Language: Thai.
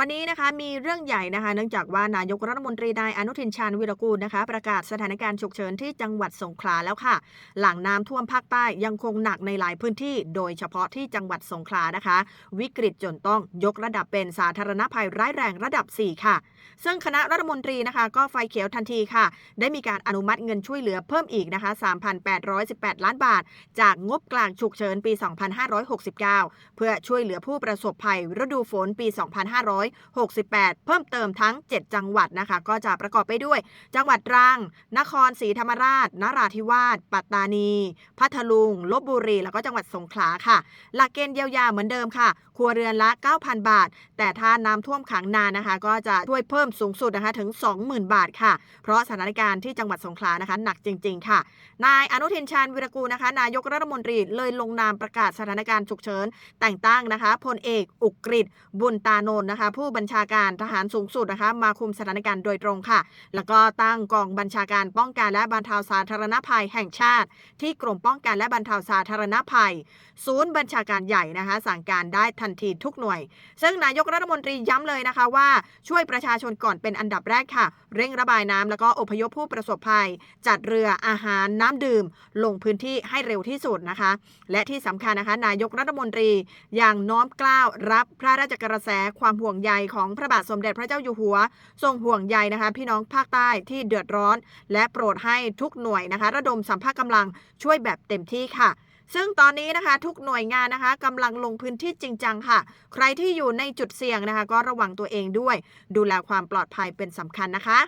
วันนี้นะคะมีเรื่องใหญ่นะคะ เนื่องจากว่านายกรัฐมนตรีนายอนุทินชาญวิรกูลนะคะ ประกาศสถานการณ์ฉุกเฉินที่จังหวัดสงขลาแล้วค่ะ หลังน้ำท่วมภาคใต้ยังคงหนักในหลายพื้นที่ โดยเฉพาะที่จังหวัดสงขลานะคะ วิกฤตจนต้องยกระดับเป็นสาธารณภัยร้ายแรงระดับ 4 ค่ะ ซึ่งคณะรัฐมนตรีนะคะ ก็ไฟเขียวทันทีค่ะ ได้มีการอนุมัติเงินช่วยเหลือเพิ่มอีกนะคะ 3,818 ล้านบาท จากงบกลางฉุกเฉินปี 2569 เพื่อช่วยเหลือผู้ประสบภัยฤดูฝนปี 2,500 2568 เพิ่มเติมทั้ง 7 จังหวัดนะคะ ก็จะประกอบไปด้วย จังหวัดตรัง นครศรีธรรมราช นราธิวาส ปัตตานี พัทลุง ลบบุรี แล้วก็จังหวัดสงขลาค่ะ หลักเกณฑ์เยียวยาเหมือนเดิมค่ะ ครัวเรือนละ 9,000 บาท แต่ถ้าน้ำท่วมขังนานนะคะ ก็จะช่วยเพิ่มสูงสุดนะคะถึง 20,000 บาทค่ะ เพราะสถานการณ์ที่จังหวัดสงขลานะคะหนักจริง ๆ ค่ะ นายอนุทินชาญวิรกูลนะคะ นายกรัฐมนตรีเลยลงนามประกาศสถานการณ์ฉุกเฉินแต่งตั้งนะคะพลเอกอุกฤษบุญตานนท์นะคะผู้บัญชาการทหารสูงสุดนะคะ มาคุมสถานการณ์โดยตรงค่ะ แล้วก็ตั้งกองบัญชาการป้องกันและบรรเทาสาธารณภัยแห่งชาติ ที่กรมป้องกันและบรรเทาสาธารณภัย ศูนย์บัญชาการใหญ่นะคะ สั่งการได้ทันทีทุกหน่วย ซึ่งนายกรัฐมนตรีย้ำเลยนะคะว่าช่วยประชาชนก่อนเป็นอันดับแรกค่ะ เร่งระบายน้ำแล้วก็อพยพผู้ประสบภัย จัดเรืออาหารน้ำดื่ม ลงพื้นที่ให้เร็วที่สุดนะคะ และที่สำคัญนะคะ นายกรัฐมนตรีอย่างน้อมเกล้าวรับพระราชกระแสความห่วงงใยของพระบาทสมเด็จพระเจ้าอยู่หัว ทรงห่วงใยนะคะพี่น้องภาคใต้ที่เดือดร้อน และโปรดให้ทุกหน่วยนะคะ ระดมสัมภาระกำลังช่วยแบบเต็มที่ค่ะซึ่งตอนนี้นะคะทุกหน่วยงานนะคะกำลังลงพื้นที่จริงจังค่ะ ใครที่อยู่ในจุดเสี่ยงนะคะ ก็ระวังตัวเองด้วย ดูแลความปลอดภัยเป็นสำคัญนะคะ